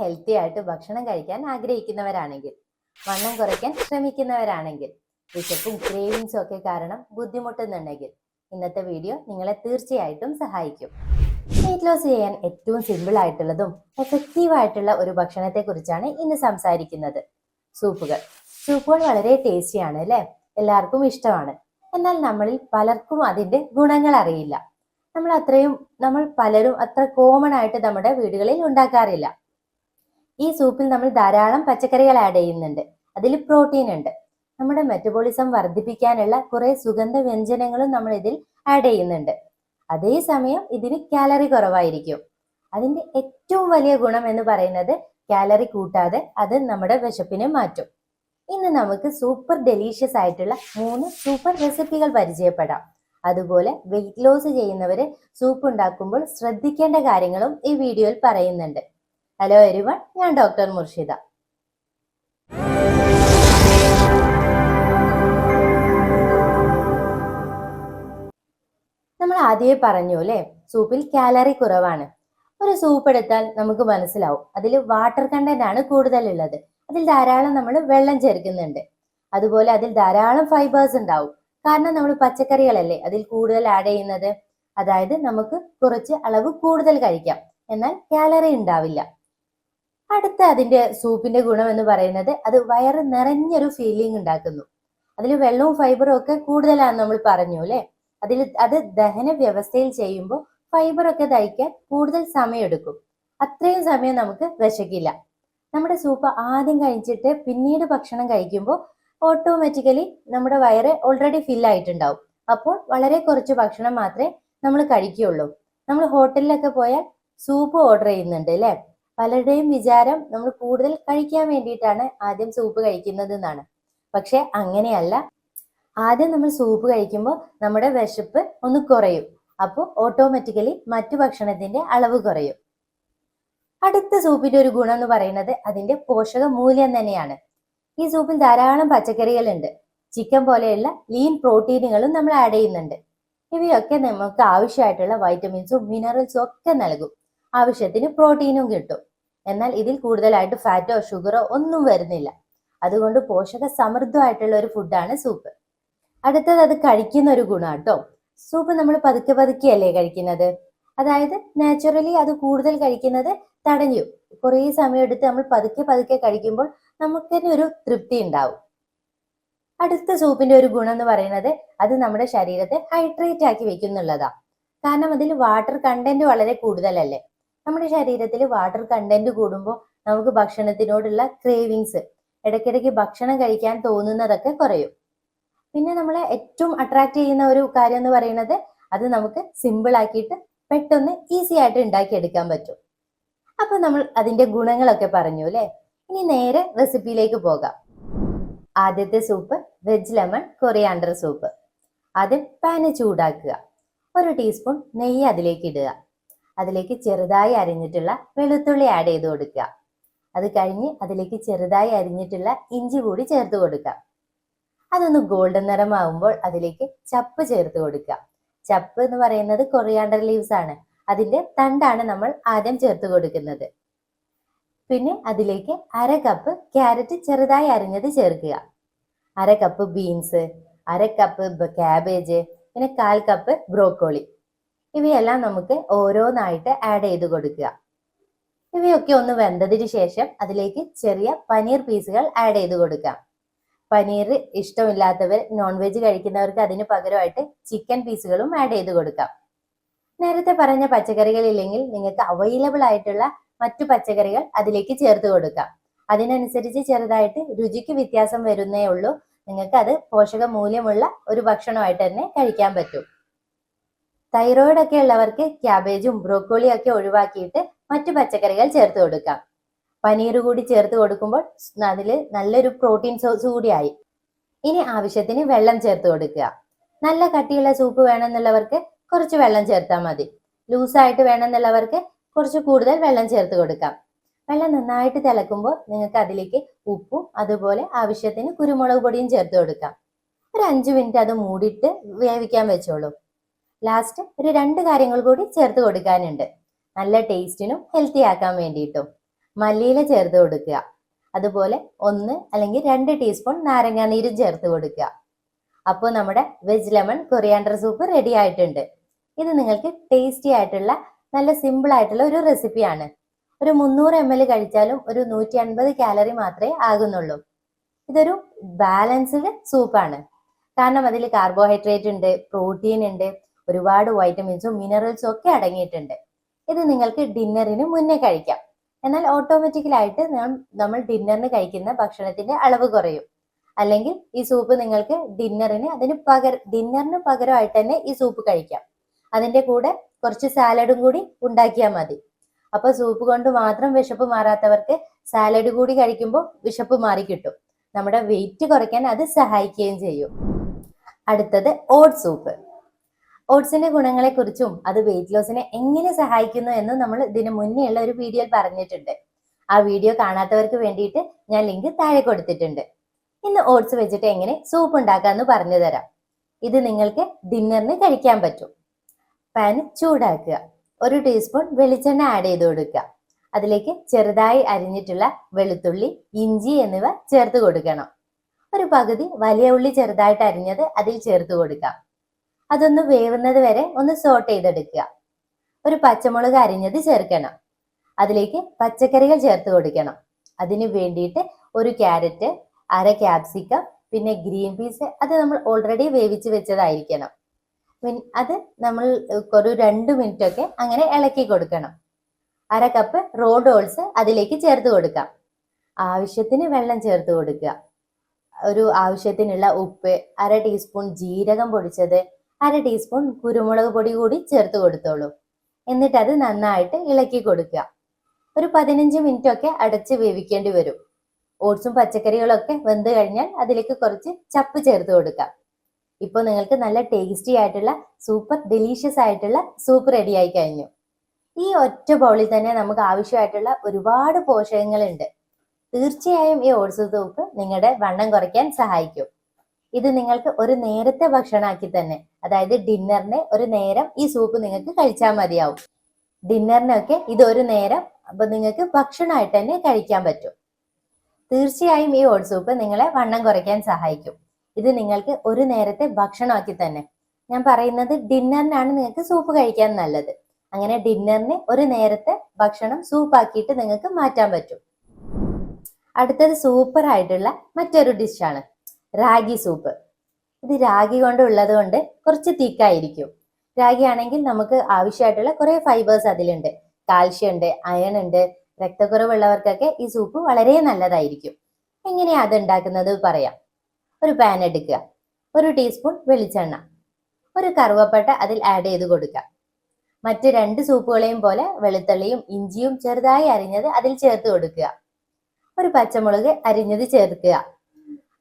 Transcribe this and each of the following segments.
Healthy ആയിട്ട് ഭക്ഷണം കഴിക്കാൻ ആഗ്രഹിക്കുന്നവരാണെങ്കിൽ വണ്ണം കുറയ്ക്കാൻ ശ്രമിക്കുന്നവരാണെങ്കിൽ വിശപ്പും ക്രേവിങ്സും ഒക്കെ കാരണം ബുദ്ധിമുട്ടുന്നുണ്ടെങ്കിൽ ഇന്നത്തെ വീഡിയോ നിങ്ങളെ തീർച്ചയായിട്ടും സഹായിക്കും. വെയിറ്റ് ലോസ് ചെയ്യാൻ ഏറ്റവും സിമ്പിൾ ആയിട്ടുള്ളതും എഫക്റ്റീവ് ആയിട്ടുള്ള ഒരു ഭക്ഷണത്തെ കുറിച്ചാണ് ഇന്ന് സംസാരിക്കുന്നത്. സൂപ്പുകൾ സൂപ്പുകൾ വളരെ ടേസ്റ്റിയാണ് അല്ലേ? എല്ലാവർക്കും ഇഷ്ടമാണ്. എന്നാൽ നമ്മളിൽ പലർക്കും അതിന്റെ ഗുണങ്ങൾ അറിയില്ല. നമ്മൾ അത്രയും നമ്മൾ പലരും അത്ര കോമൺ ആയിട്ട് നമ്മുടെ വീടുകളിൽ ഉണ്ടാക്കാറില്ല. ഈ സൂപ്പിൽ നമ്മൾ ധാരാളം പച്ചക്കറികൾ ആഡ് ചെയ്യുന്നുണ്ട്. അതിൽ പ്രോട്ടീൻ ഉണ്ട്. നമ്മുടെ മെറ്റബോളിസം വർദ്ധിപ്പിക്കാനുള്ള കുറേ സുഗന്ധ വ്യഞ്ജനങ്ങളും നമ്മൾ ഇതിൽ ആഡ് ചെയ്യുന്നുണ്ട്. അതേസമയം ഇതിന് കാലറി കുറവായിരിക്കും. അതിന്റെ ഏറ്റവും വലിയ ഗുണം എന്ന് പറയുന്നത് കാലറി കൂട്ടാതെ അത് നമ്മുടെ വിശപ്പിനെ മാറ്റും. ഇന്ന് നമുക്ക് സൂപ്പർ ഡെലീഷ്യസ് ആയിട്ടുള്ള മൂന്ന് സൂപ്പർ റെസിപ്പികൾ പരിചയപ്പെടാം. അതുപോലെ വെയിറ്റ് ലോസ് ചെയ്യുന്നവര് സൂപ്പ് ഉണ്ടാക്കുമ്പോൾ ശ്രദ്ധിക്കേണ്ട കാര്യങ്ങളും ഈ വീഡിയോയിൽ പറയുന്നുണ്ട്. ഹലോ എരിവൺ ഞാൻ ഡോക്ടർ മുർഷിദ. നമ്മൾ ആദ്യമേ പറഞ്ഞു അല്ലേ? സൂപ്പിൽ കാലറി കുറവാണ്. ഒരു സൂപ്പ് എടുത്താൽ നമുക്ക് മനസ്സിലാവും. അതിൽ വാട്ടർ കണ്ടന്റ് ആണ് കൂടുതലുള്ളത്. അതിൽ ധാരാളം നമ്മൾ വെള്ളം ചേർക്കുന്നുണ്ട്. അതുപോലെ അതിൽ ധാരാളം ഫൈബേഴ്സ് ഉണ്ടാവും. കാരണം നമ്മൾ പച്ചക്കറികളല്ലേ? അതിൽ കൂടുതൽ ആഡ് ചെയ്യുന്നത്. അതായത് നമുക്ക് കുറച്ച് അളവ് കൂടുതൽ കഴിക്കാം. എന്നാൽ കാലറി ഉണ്ടാവില്ല. അടുത്ത അതിന്റെ സൂപ്പിന്റെ ഗുണം എന്ന് പറയുന്നത് അത് വയറ് നിറഞ്ഞൊരു ഫീലിംഗ് ഉണ്ടാക്കുന്നു. അതിൽ വെള്ളവും ഫൈബറും ഒക്കെ കൂടുതലാണെന്ന് നമ്മൾ പറഞ്ഞു അല്ലെ? അതിൽ അത് ദഹന വ്യവസ്ഥയിൽ ചെയ്യുമ്പോൾ ഫൈബറൊക്കെ ദഹിക്കാൻ കൂടുതൽ സമയമെടുക്കും അത്രയും സമയം നമുക്ക് വിശക്കില്ല. നമ്മുടെ സൂപ്പ് ആദ്യം കഴിച്ചിട്ട് പിന്നീട് ഭക്ഷണം കഴിക്കുമ്പോൾ ഓട്ടോമാറ്റിക്കലി നമ്മുടെ വയറ് ഓൾറെഡി ഫില്ലായിട്ടുണ്ടാവും അപ്പോൾ വളരെ കുറച്ച് ഭക്ഷണം മാത്രമേ നമ്മൾ കഴിക്കുകയുള്ളൂ. നമ്മൾ ഹോട്ടലിലൊക്കെ പോയാൽ സൂപ്പ് ഓർഡർ ചെയ്യുന്നുണ്ട് അല്ലേ? പലരുടെയും വിചാരം നമ്മൾ കൂടുതൽ കഴിക്കാൻ വേണ്ടിയിട്ടാണ് ആദ്യം സൂപ്പ് കഴിക്കുന്നത് എന്നാണ്. പക്ഷെ അങ്ങനെയല്ല. ആദ്യം നമ്മൾ സൂപ്പ് കഴിക്കുമ്പോൾ നമ്മുടെ വിശപ്പ് ഒന്ന് കുറയും. അപ്പോൾ ഓട്ടോമാറ്റിക്കലി മറ്റു ഭക്ഷണത്തിന്റെ അളവ് കുറയും. അടുത്ത സൂപ്പിന്റെ ഒരു ഗുണം എന്ന് പറയുന്നത് അതിന്റെ പോഷക മൂല്യം തന്നെയാണ്. ഈ സൂപ്പിൽ ധാരാളം പച്ചക്കറികളുണ്ട്. ചിക്കൻ പോലെയുള്ള ലീൻ പ്രോട്ടീനുകളും നമ്മൾ ആഡ് ചെയ്യുന്നുണ്ട്. ഇവയൊക്കെ നമുക്ക് ആവശ്യമായിട്ടുള്ള വൈറ്റമിൻസും മിനറൽസും ഒക്കെ നൽകും. ആവശ്യത്തിന് പ്രോട്ടീനും കിട്ടും. എന്നാൽ ഇതിൽ കൂടുതലായിട്ട് ഫാറ്റോ ഷുഗറോ ഒന്നും വരുന്നില്ല. അതുകൊണ്ട് പോഷക സമൃദ്ധമായിട്ടുള്ള ഒരു ഫുഡാണ് സൂപ്പ് അടുത്തത് അത് കഴിക്കുന്ന ഒരു ഗുണം കേട്ടോ സൂപ്പ് നമ്മൾ പതുക്കെ പതുക്കെയല്ലേ കഴിക്കുന്നത്? അതായത് നാച്ചുറലി അത് കൂടുതൽ കഴിക്കുന്നത് തടഞ്ഞു. കുറേ സമയം എടുത്ത് നമ്മൾ പതുക്കെ പതുക്കെ കഴിക്കുമ്പോൾ നമുക്ക് തന്നെ ഒരു തൃപ്തി ഉണ്ടാവും. അടുത്ത സൂപ്പിന്റെ ഒരു ഗുണം എന്ന് പറയുന്നത് അത് നമ്മുടെ ശരീരത്തെ ഹൈഡ്രേറ്റ് ആക്കി വെക്കുന്നുള്ളതാ. കാരണം അതിൽ വാട്ടർ കണ്ടന്റ് വളരെ കൂടുതലല്ലേ? നമ്മുടെ ശരീരത്തിൽ വാട്ടർ കണ്ടന്റ് കൂടുമ്പോൾ നമുക്ക് ഭക്ഷണത്തിനോടുള്ള ക്രേവിങ്സ് ഇടയ്ക്കിടയ്ക്ക് ഭക്ഷണം കഴിക്കാൻ തോന്നുന്നതൊക്കെ കുറയും. പിന്നെ നമ്മളെ ഏറ്റവും അട്രാക്ട് ചെയ്യുന്ന ഒരു കാര്യം എന്ന് പറയുന്നത് അത് നമുക്ക് സിമ്പിൾ ആക്കിയിട്ട് പെട്ടെന്ന് ഈസി ആയിട്ട് ഉണ്ടാക്കിയെടുക്കാൻ പറ്റും. അപ്പൊ നമ്മൾ അതിന്റെ ഗുണങ്ങളൊക്കെ പറഞ്ഞു അല്ലേ? ഇനി നേരെ റെസിപ്പിയിലേക്ക് പോകാം. ആദ്യത്തെ soup veg lemon coriander soup ആദ്യം പാന് ചൂടാക്കുക. ഒരു ടീസ്പൂൺ നെയ്യ് അതിലേക്ക് ഇടുക. അതിലേക്ക് ചെറുതായി അരിഞ്ഞിട്ടുള്ള വെളുത്തുള്ളി ആഡ് ചെയ്ത് കൊടുക്കുക. അത് കഴിഞ്ഞ് അതിലേക്ക് ചെറുതായി അരിഞ്ഞിട്ടുള്ള ഇഞ്ചി കൂടി ചേർത്ത് കൊടുക്കുക. അതൊന്ന് ഗോൾഡൻ നിറമാവുമ്പോൾ അതിലേക്ക് ചപ്പ് ചേർത്ത് കൊടുക്കുക. ചപ്പ് എന്ന് പറയുന്നത് കൊറിയാണ്ടർ ലീവ്സ് ആണ്. അതിന്റെ തണ്ടാണ് നമ്മൾ ആദ്യം ചേർത്ത് കൊടുക്കുന്നത്. പിന്നെ അതിലേക്ക് അര കപ്പ് ക്യാരറ്റ് ചെറുതായി അരിഞ്ഞത് ചേർക്കുക. അര കപ്പ് ബീൻസ് അര കപ്പ് ക്യാബേജ് പിന്നെ കാൽ കപ്പ് ബ്രോക്കോളി ഇവയെല്ലാം നമുക്ക് ഓരോന്നായിട്ട് ആഡ് ചെയ്ത് കൊടുക്കുക. ഇവയൊക്കെ ഒന്ന് വെന്തതിന് ശേഷം അതിലേക്ക് ചെറിയ പനീർ പീസുകൾ ആഡ് ചെയ്ത് കൊടുക്കാം. പനീർ ഇഷ്ടമില്ലാത്തവർ നോൺ വെജ് കഴിക്കുന്നവർക്ക് അതിന് പകരമായിട്ട് ചിക്കൻ പീസുകളും ആഡ് ചെയ്ത് കൊടുക്കാം. നേരത്തെ പറഞ്ഞ പച്ചക്കറികൾ ഇല്ലെങ്കിൽ നിങ്ങൾക്ക് അവൈലബിൾ ആയിട്ടുള്ള മറ്റു പച്ചക്കറികൾ അതിലേക്ക് ചേർത്ത് കൊടുക്കാം. അതിനനുസരിച്ച് ചെറുതായിട്ട് രുചിക്ക് വ്യത്യാസം വരുന്നേ ഉള്ളൂ. നിങ്ങൾക്ക് അത് പോഷക മൂല്യമുള്ള ഒരു ഭക്ഷണമായിട്ട് തന്നെ കഴിക്കാൻ പറ്റും. തൈറോയിഡ് ഒക്കെ ഉള്ളവർക്ക് ക്യാബേജും ബ്രോക്കോളിയും ഒക്കെ ഒഴിവാക്കിയിട്ട് മറ്റു പച്ചക്കറികൾ ചേർത്ത് കൊടുക്കാം. പനീർ കൂടി ചേർത്ത് കൊടുക്കുമ്പോൾ അതിൽ നല്ലൊരു പ്രോട്ടീൻ സോസ് കൂടിയായി ഇനി ആവശ്യത്തിന് വെള്ളം ചേർത്ത് കൊടുക്കുക. നല്ല കട്ടിയുള്ള സൂപ്പ് വേണമെന്നുള്ളവർക്ക് കുറച്ച് വെള്ളം ചേർത്താൽ മതി. ലൂസായിട്ട് വേണമെന്നുള്ളവർക്ക് കുറച്ച് കൂടുതൽ വെള്ളം ചേർത്ത് കൊടുക്കാം. വെള്ളം നന്നായിട്ട് തിളക്കുമ്പോൾ നിങ്ങൾക്ക് അതിലേക്ക് ഉപ്പും അതുപോലെ ആവശ്യത്തിന് കുരുമുളക് പൊടിയും ചേർത്ത് കൊടുക്കാം. ഒരു അഞ്ച് മിനിറ്റ് അത് മൂടിയിട്ട് വേവിക്കാൻ വെച്ചോളൂ. ലാസ്റ്റ് ഒരു രണ്ട് കാര്യങ്ങൾ കൂടി ചേർത്ത് കൊടുക്കാനുണ്ട്. നല്ല ടേസ്റ്റിനും ഹെൽത്തി ആക്കാൻ വേണ്ടിയിട്ടും. മല്ലിയില ചേർത്ത് കൊടുക്കുക. അതുപോലെ ഒന്ന് അല്ലെങ്കിൽ രണ്ട് ടീസ്പൂൺ നാരങ്ങാനീരും ചേർത്ത് കൊടുക്കുക. അപ്പോൾ നമ്മുടെ veg lemon coriander soup ready ആയിട്ടുണ്ട്. ഇത് നിങ്ങൾക്ക് ടേസ്റ്റി ആയിട്ടുള്ള നല്ല സിമ്പിൾ ആയിട്ടുള്ള ഒരു റെസിപ്പിയാണ് ഒരു മുന്നൂറ് എം എൽ കഴിച്ചാലും ഒരു നൂറ്റി അൻപത് കാലറി മാത്രമേ ആകുന്നുള്ളൂ. ഇതൊരു ബാലൻസ്ഡ് സൂപ്പാണ് കാരണം അതിൽ കാർബോഹൈഡ്രേറ്റ് ഉണ്ട് പ്രോട്ടീൻ ഉണ്ട് ഒരുപാട് വൈറ്റമിൻസും മിനറൽസും ഒക്കെ അടങ്ങിയിട്ടുണ്ട്. ഇത് നിങ്ങൾക്ക് ഡിന്നറിന് മുന്നേ കഴിക്കാം. എന്നാൽ ഓട്ടോമാറ്റിക്കലായിട്ട് നമ്മൾ ഡിന്നറിന് കഴിക്കുന്ന ഭക്ഷണത്തിന്റെ അളവ് കുറയും. അല്ലെങ്കിൽ ഈ സൂപ്പ് നിങ്ങൾക്ക് ഡിന്നറിന് അതിന് പകര ഡിന്നറിന് പകരമായിട്ട് തന്നെ ഈ സൂപ്പ് കഴിക്കാം. അതിന്റെ കൂടെ കുറച്ച് സാലഡും കൂടി ഉണ്ടാക്കിയാൽ മതി. അപ്പൊ സൂപ്പ് കൊണ്ട് മാത്രം വിശപ്പ് മാറാത്തവർക്ക് സാലഡ് കൂടി കഴിക്കുമ്പോൾ വിശപ്പ് മാറി കിട്ടും. നമ്മുടെ വെയിറ്റ് കുറയ്ക്കാൻ അത് സഹായിക്കുകയും ചെയ്യും. അടുത്തത് ഓട്സ് സൂപ്പ് ഓട്സിന്റെ ഗുണങ്ങളെക്കുറിച്ചും അത് വെയിറ്റ് ലോസിനെ എങ്ങനെ സഹായിക്കുന്നു എന്ന് നമ്മൾ ഇതിന് മുന്നേ ഉള്ള ഒരു വീഡിയോയിൽ പറഞ്ഞിട്ടുണ്ട്. ആ വീഡിയോ കാണാത്തവർക്ക് വേണ്ടിയിട്ട് ഞാൻ ലിങ്ക് താഴെ കൊടുത്തിട്ടുണ്ട്. ഇന്ന് ഓട്സ് വെച്ചിട്ട് എങ്ങനെ സൂപ്പ് ഉണ്ടാക്കാമെന്ന് പറഞ്ഞു തരാം. ഇത് നിങ്ങൾക്ക് ഡിന്നറിന് കഴിക്കാൻ പറ്റും. പാൻ ചൂടാക്കുക. ഒരു ടീസ്പൂൺ വെളിച്ചെണ്ണ ആഡ് ചെയ്ത് കൊടുക്കുക. അതിലേക്ക് ചെറുതായി അരിഞ്ഞിട്ടുള്ള വെളുത്തുള്ളി ഇഞ്ചി എന്നിവ ചേർത്ത് കൊടുക്കണം. ഒരു പകുതി വലിയ ഉള്ളി ചെറുതായിട്ട് അരിഞ്ഞത് അതിൽ ചേർത്ത് കൊടുക്കാം. അതൊന്ന് വേവുന്നത് വരെ ഒന്ന് സോട്ട് ചെയ്തെടുക്കുക. ഒരു പച്ചമുളക് അരിഞ്ഞത് ചേർക്കണം. അതിലേക്ക് പച്ചക്കറികൾ ചേർത്ത് കൊടുക്കണം. അതിന് വേണ്ടിയിട്ട് ഒരു ക്യാരറ്റ് അര ക്യാപ്സിക്കം പിന്നെ ഗ്രീൻ പീസ് അത് നമ്മൾ ഓൾറെഡി വേവിച്ച് വെച്ചതായിരിക്കണം. അത് നമ്മൾ ഒരു രണ്ട് മിനിറ്റ് ഒക്കെ അങ്ങനെ ഇളക്കി കൊടുക്കണം. അര കപ്പ് റോഡ് ഓൾസ് അതിലേക്ക് ചേർത്ത് കൊടുക്കാം. ആവശ്യത്തിന് വെള്ളം ചേർത്ത് കൊടുക്കുക. ഒരു ആവശ്യത്തിനുള്ള ഉപ്പ് അര ടീസ്പൂൺ ജീരകം പൊടിച്ചത് അര ടീസ്പൂൺ കുരുമുളക് പൊടി കൂടി ചേർത്ത് കൊടുത്തോളൂ. എന്നിട്ട് അത് നന്നായിട്ട് ഇളക്കി കൊടുക്കുക. ഒരു പതിനഞ്ച് മിനിറ്റ് ഒക്കെ അടച്ച് വേവിക്കേണ്ടി വരും. ഓട്സും പച്ചക്കറികളൊക്കെ വെന്ത് കഴിഞ്ഞാൽ അതിലേക്ക് കുറച്ച് ചപ്പ് ചേർത്ത് കൊടുക്കാം ഇപ്പോൾ നിങ്ങൾക്ക് നല്ല ടേസ്റ്റി ആയിട്ടുള്ള സൂപ്പർ ഡെലീഷ്യസ് ആയിട്ടുള്ള സൂപ്പ് റെഡി ആയി കഴിഞ്ഞു. ഈ ഒറ്റ ബൗളിൽ തന്നെ നമുക്ക് ആവശ്യമായിട്ടുള്ള ഒരുപാട് പോഷകങ്ങളുണ്ട്. തീർച്ചയായും ഈ ഓട്സ് സൂപ്പ് നിങ്ങളുടെ വണ്ണം കുറയ്ക്കാൻ സഹായിക്കും. ഇത് നിങ്ങൾക്ക് ഒരു നേരത്തെ ഭക്ഷണമാക്കി തന്നെ. അതായത് ഡിന്നറിന് ഒരു നേരം ഈ സൂപ്പ് നിങ്ങൾക്ക് കഴിച്ചാൽ മതിയാവും. ഡിന്നറിനൊക്കെ ഇത് ഒരു നേരം അപ്പൊ നിങ്ങൾക്ക് ഭക്ഷണമായിട്ട് തന്നെ കഴിക്കാൻ പറ്റും. തീർച്ചയായും ഈ ഓട് സൂപ്പ് നിങ്ങളെ വണ്ണം കുറയ്ക്കാൻ സഹായിക്കും. ഇത് നിങ്ങൾക്ക് ഒരു നേരത്തെ ഭക്ഷണമാക്കി തന്നെ. ഞാൻ പറയുന്നത് ഡിന്നറിനാണ് നിങ്ങൾക്ക് സൂപ്പ് കഴിക്കാൻ നല്ലത്. അങ്ങനെ ഡിന്നറിന് ഒരു നേരത്തെ ഭക്ഷണം സൂപ്പാക്കിയിട്ട് നിങ്ങൾക്ക് മാറ്റാൻ പറ്റും. അടുത്തത് സൂപ്പർ ആയിട്ടുള്ള മറ്റൊരു ഡിഷാണ് റാഗി സൂപ്പ് ഇത് രാഗി കൊണ്ട് ഉള്ളത് കൊണ്ട് കുറച്ച് തീക്കായിരിക്കും. രാഗി ആണെങ്കിൽ നമുക്ക് ആവശ്യമായിട്ടുള്ള കുറേ ഫൈബേഴ്സ് അതിലുണ്ട്. കാൽഷ്യം ഉണ്ട് അയൺ ഉണ്ട് രക്തക്കുറവുള്ളവർക്കൊക്കെ ഈ സൂപ്പ് വളരെ നല്ലതായിരിക്കും. എങ്ങനെയാ അത് ഉണ്ടാക്കുന്നത് പറയാം. ഒരു പാൻ എടുക്കുക. ഒരു ടീസ്പൂൺ വെളിച്ചെണ്ണ. ഒരു കറുവപ്പട്ട അതിൽ ആഡ് ചെയ്ത് കൊടുക്കുക. മറ്റ് രണ്ട് സൂപ്പുകളെയും പോലെ വെളുത്തുള്ളിയും ഇഞ്ചിയും ചെറുതായി അരിഞ്ഞത് അതിൽ ചേർത്ത് കൊടുക്കുക. ഒരു പച്ചമുളക് അരിഞ്ഞത് ചേർക്കുക.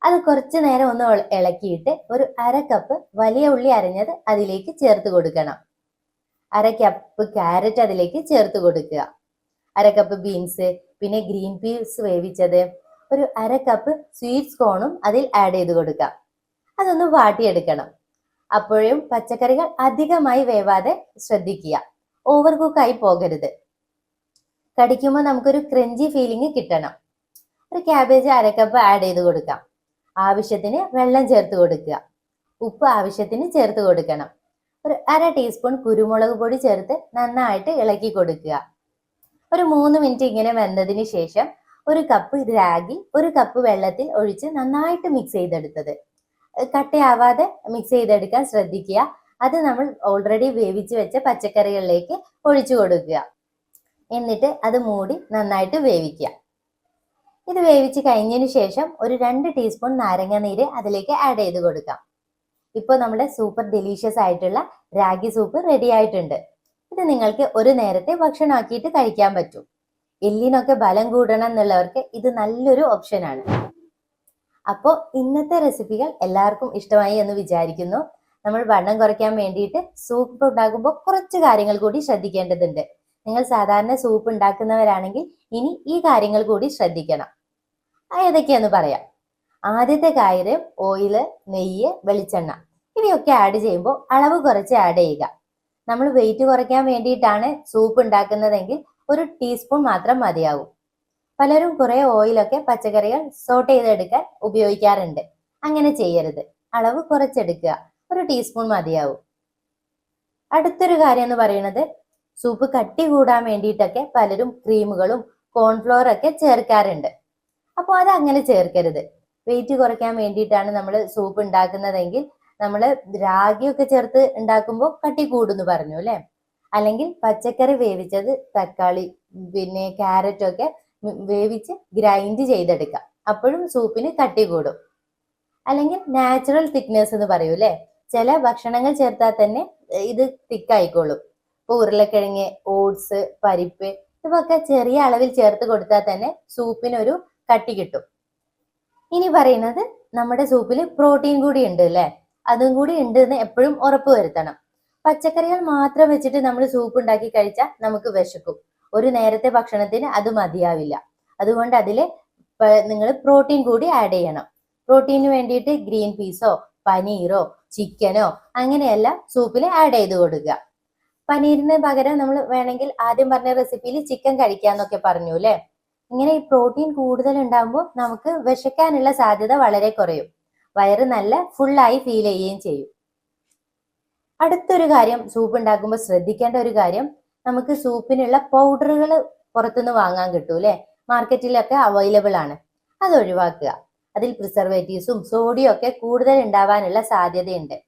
അത് കുറച്ചു നേരം ഒന്ന് ഇളക്കിയിട്ട് ഒരു അര കപ്പ് വലിയ ഉള്ളി അരഞ്ഞത് അതിലേക്ക് ചേർത്ത് കൊടുക്കണം. അര കപ്പ് ക്യാരറ്റ് അതിലേക്ക് ചേർത്ത് കൊടുക്കുക. അര കപ്പ് ബീൻസ് പിന്നെ ഗ്രീൻ പീസ് വേവിച്ചത് ഒരു അര കപ്പ് സ്വീറ്റ്സ് കോണും അതിൽ ആഡ് ചെയ്ത് കൊടുക്കാം അതൊന്ന് വാട്ടിയെടുക്കണം. അപ്പോഴും പച്ചക്കറികൾ അധികമായി വേവാതെ ശ്രദ്ധിക്കുക. ഓവർ കുക്കായി പോകരുത്. കടിക്കുമ്പോൾ നമുക്കൊരു ക്രഞ്ചി ഫീലിംഗ് കിട്ടണം. ഒരു ക്യാബേജ് അര കപ്പ് ആഡ് ചെയ്ത് കൊടുക്കാം. ആവശ്യത്തിന് വെള്ളം ചേർത്ത് കൊടുക്കുക. ഉപ്പ് ആവശ്യത്തിന് ചേർത്ത് കൊടുക്കണം. ഒരു അര ടീസ്പൂൺ കുരുമുളക് പൊടി ചേർത്ത് നന്നായിട്ട് ഇളക്കി കൊടുക്കുക. ഒരു മൂന്ന് മിനിറ്റ് ഇങ്ങനെ വെന്തതിന് ശേഷം ഒരു കപ്പ് രാഗി ഒരു കപ്പ് വെള്ളത്തിൽ ഒഴിച്ച് നന്നായിട്ട് മിക്സ് ചെയ്തെടുത്തത്. കട്ടയാവാതെ മിക്സ് ചെയ്തെടുക്കാൻ ശ്രദ്ധിക്കുക. അത് നമ്മൾ ഓൾറെഡി വേവിച്ച് വെച്ച പച്ചക്കറികളിലേക്ക് ഒഴിച്ചു കൊടുക്കുക. എന്നിട്ട് അത് മൂടി നന്നായിട്ട് വേവിക്കുക. ഇത് വേവിച്ച് കഴിഞ്ഞതിന് ശേഷം ഒരു രണ്ട് ടീസ്പൂൺ നാരങ്ങ നീര് അതിലേക്ക് ആഡ് ചെയ്ത് കൊടുക്കാം. ഇപ്പോൾ നമ്മുടെ സൂപ്പർ ഡെലീഷ്യസ് ആയിട്ടുള്ള രാഗി സൂപ്പ് റെഡി ആയിട്ടുണ്ട്. ഇത് നിങ്ങൾക്ക് ഒരു നേരത്തെ ഭക്ഷണമാക്കിയിട്ട് കഴിക്കാൻ പറ്റും. എല്ലിനൊക്കെ ബലം കൂടണം എന്നുള്ളവർക്ക് ഇത് നല്ലൊരു ഓപ്ഷനാണ് അപ്പോൾ ഇന്നത്തെ റെസിപ്പികൾ എല്ലാവർക്കും ഇഷ്ടമായി എന്ന് വിചാരിക്കുന്നു. നമ്മൾ വണ്ണം കുറയ്ക്കാൻ വേണ്ടിയിട്ട് സൂപ്പ് ഉണ്ടാക്കുമ്പോൾ കുറച്ച് കാര്യങ്ങൾ കൂടി ശ്രദ്ധിക്കേണ്ടതുണ്ട്. നിങ്ങൾ സാധാരണ സൂപ്പ് ഉണ്ടാക്കുന്നവരാണെങ്കിൽ ഇനി ഈ കാര്യങ്ങൾ കൂടി ശ്രദ്ധിക്കണം. ഏതൊക്കെയാന്ന് പറയാം. ആദ്യത്തെ കാര്യം ഓയിൽ നെയ്യ് വെളിച്ചെണ്ണ. ഇവയൊക്കെ ആഡ് ചെയ്യുമ്പോൾ അളവ് കുറച്ച് ആഡ് ചെയ്യുക. നമ്മൾ വെയിറ്റ് കുറയ്ക്കാൻ വേണ്ടിയിട്ടാണ് സൂപ്പ് ഉണ്ടാക്കുന്നതെങ്കിൽ ഒരു ടീസ്പൂൺ മാത്രം മതിയാവും. പലരും കുറേ ഓയിലൊക്കെ പച്ചക്കറികൾ സോട്ട് ചെയ്തെടുക്കാൻ ഉപയോഗിക്കാറുണ്ട്. അങ്ങനെ ചെയ്യരുത്. അളവ് കുറച്ചെടുക്കുക. ഒരു ടീസ്പൂൺ മതിയാവും. അടുത്തൊരു കാര്യം എന്ന് പറയുന്നത് സൂപ്പ് കട്ടി കൂടാൻ വേണ്ടിയിട്ടൊക്കെ പലരും ക്രീമുകളും കോൺഫ്ലോർ ഒക്കെ ചേർക്കാറുണ്ട്. അപ്പോൾ അത് അങ്ങനെ ചേർക്കരുത്. വെയിറ്റ് കുറയ്ക്കാൻ വേണ്ടിയിട്ടാണ് നമ്മൾ സൂപ്പ് ഉണ്ടാക്കുന്നതെങ്കിൽ നമ്മൾ രാഗിയൊക്കെ ചേർത്ത് ഉണ്ടാക്കുമ്പോൾ കട്ടി കൂടുന്നു പറഞ്ഞു അല്ലെ? അല്ലെങ്കിൽ പച്ചക്കറി വേവിച്ചത് തക്കാളി പിന്നെ ക്യാരറ്റൊക്കെ വേവിച്ച് ഗ്രൈൻഡ് ചെയ്തെടുക്കാം. അപ്പോഴും സൂപ്പിന് കട്ടി കൂടും. അല്ലെങ്കിൽ നാച്ചുറൽ തിക്നെസ് എന്ന് പറയൂ അല്ലെ? ചില ഭക്ഷണങ്ങൾ ചേർത്താൽ തന്നെ ഇത് തിക്കായിക്കോളും ഇപ്പൊ ഉരുളക്കിഴങ്ങ് ഓട്സ് പരിപ്പ് ഇവയൊക്കെ ചെറിയ അളവിൽ ചേർത്ത് കൊടുത്താൽ തന്നെ സൂപ്പിനൊരു കട്ടി കിട്ടും ഇനി പറയുന്നത് നമ്മുടെ സൂപ്പിൽ പ്രോട്ടീൻ കൂടി ഉണ്ട് അല്ലെ? അതും കൂടി ഉണ്ട് എന്ന് എപ്പോഴും ഉറപ്പ് വരുത്തണം. പച്ചക്കറികൾ മാത്രം വെച്ചിട്ട് നമ്മൾ സൂപ്പ് ഉണ്ടാക്കി കഴിച്ചാൽ നമുക്ക് വിശക്കും. ഒരു നേരത്തെ ഭക്ഷണത്തിന് അത് മതിയാവില്ല. അതുകൊണ്ട് അതിൽ നിങ്ങൾ പ്രോട്ടീൻ കൂടി ആഡ് ചെയ്യണം. പ്രോട്ടീന് വേണ്ടിയിട്ട് ഗ്രീൻ പീസോ പനീറോ ചിക്കനോ അങ്ങനെയെല്ലാം സൂപ്പിൽ ആഡ് ചെയ്ത് കൊടുക്കുക. പനീരിന് പകരം നമ്മൾ വേണമെങ്കിൽ ആദ്യം പറഞ്ഞ റെസിപ്പിയിൽ ചിക്കൻ കഴിക്കാന്നൊക്കെ പറഞ്ഞു അല്ലെ? ഇങ്ങനെ ഈ പ്രോട്ടീൻ കൂടുതൽ ഉണ്ടാകുമ്പോൾ നമുക്ക് വിശക്കാനുള്ള സാധ്യത വളരെ കുറയും. വയറ് നല്ല ഫുള്ളായി ഫീൽ ചെയ്യുകയും ചെയ്യും. അടുത്തൊരു കാര്യം സൂപ്പ് ഉണ്ടാക്കുമ്പോൾ ശ്രദ്ധിക്കേണ്ട ഒരു കാര്യം നമുക്ക് സൂപ്പിനുള്ള പൗഡറുകൾ പുറത്തുനിന്ന് വാങ്ങാൻ കിട്ടും അല്ലെ മാർക്കറ്റിലൊക്കെ അവൈലബിൾ ആണ്. അത് ഒഴിവാക്കുക. അതിൽ പ്രിസർവേറ്റീവ്സും സോഡിയം ഒക്കെ കൂടുതൽ ഉണ്ടാവാനുള്ള സാധ്യതയുണ്ട്.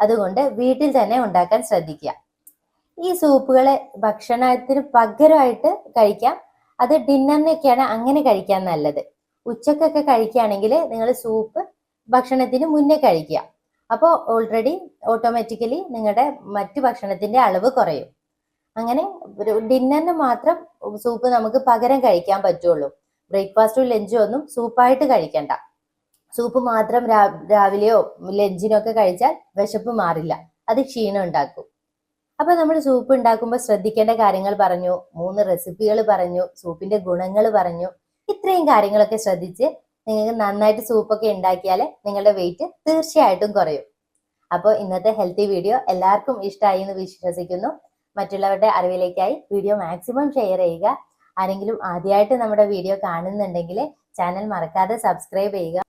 അതുകൊണ്ട് വീട്ടിൽ തന്നെ ഉണ്ടാക്കാൻ ശ്രദ്ധിക്കുക. ഈ സൂപ്പുകളെ ഭക്ഷണത്തിന് പകരമായിട്ട് കഴിക്കാം. അത് ഡിന്നറിനൊക്കെയാണ് അങ്ങനെ കഴിക്കാൻ നല്ലത്. ഉച്ചക്കൊക്കെ കഴിക്കുകയാണെങ്കിൽ നിങ്ങൾ സൂപ്പ് ഭക്ഷണത്തിന് മുന്നേ കഴിക്കുക. അപ്പോൾ ഓൾറെഡി ഓട്ടോമാറ്റിക്കലി നിങ്ങളുടെ മറ്റു ഭക്ഷണത്തിന്റെ അളവ് കുറയും. അങ്ങനെ ഡിന്നറിന് മാത്രം സൂപ്പ് നമുക്ക് പകരം കഴിക്കാൻ പറ്റുള്ളൂ. ബ്രേക്ക്ഫാസ്റ്റും ലഞ്ചും ഒന്നും സൂപ്പായിട്ട് കഴിക്കണ്ട. സൂപ്പ് മാത്രം രാവിലെയോ ലഞ്ചിനോ ഒക്കെ കഴിച്ചാൽ വിശപ്പ് മാറില്ല. അത് ക്ഷീണം ഉണ്ടാക്കും. അപ്പൊ നമ്മൾ സൂപ്പ് ഉണ്ടാക്കുമ്പോൾ ശ്രദ്ധിക്കേണ്ട കാര്യങ്ങൾ പറഞ്ഞു മൂന്ന് റെസിപ്പികൾ പറഞ്ഞു സൂപ്പിന്റെ ഗുണങ്ങൾ പറഞ്ഞു. ഇത്രയും കാര്യങ്ങളൊക്കെ ശ്രദ്ധിച്ച് നിങ്ങൾക്ക് നന്നായിട്ട് സൂപ്പൊക്കെ ഉണ്ടാക്കിയാൽ നിങ്ങളുടെ വെയിറ്റ് തീർച്ചയായിട്ടും കുറയും. അപ്പോൾ ഇന്നത്തെ ഹെൽത്തി വീഡിയോ എല്ലാവർക്കും ഇഷ്ടമായി എന്ന് വിശ്വസിക്കുന്നു. മറ്റുള്ളവരുടെ അറിവിലേക്കായി വീഡിയോ മാക്സിമം ഷെയർ ചെയ്യുക. ആരെങ്കിലും ആദ്യമായിട്ട് നമ്മുടെ വീഡിയോ കാണുന്നുണ്ടെങ്കിൽ ചാനൽ മറക്കാതെ സബ്സ്ക്രൈബ് ചെയ്യുക.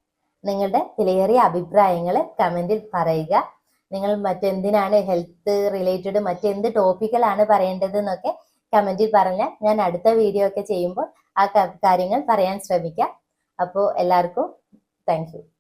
നിങ്ങളുടെ വിലയേറിയ അഭിപ്രായങ്ങൾ കമന്റിൽ പറയുക. നിങ്ങൾ മറ്റെന്തിനാണ് ഹെൽത്ത് റിലേറ്റഡ് മറ്റെന്ത് ടോപ്പിക്കലാണ് പറയേണ്ടത് എന്നൊക്കെ കമന്റിൽ പറഞ്ഞാൽ ഞാൻ അടുത്ത വീഡിയോ ഒക്കെ ചെയ്യുമ്പോൾ ആ കാര്യങ്ങൾ പറയാൻ ശ്രമിക്കാം. അപ്പോൾ എല്ലാവർക്കും താങ്ക്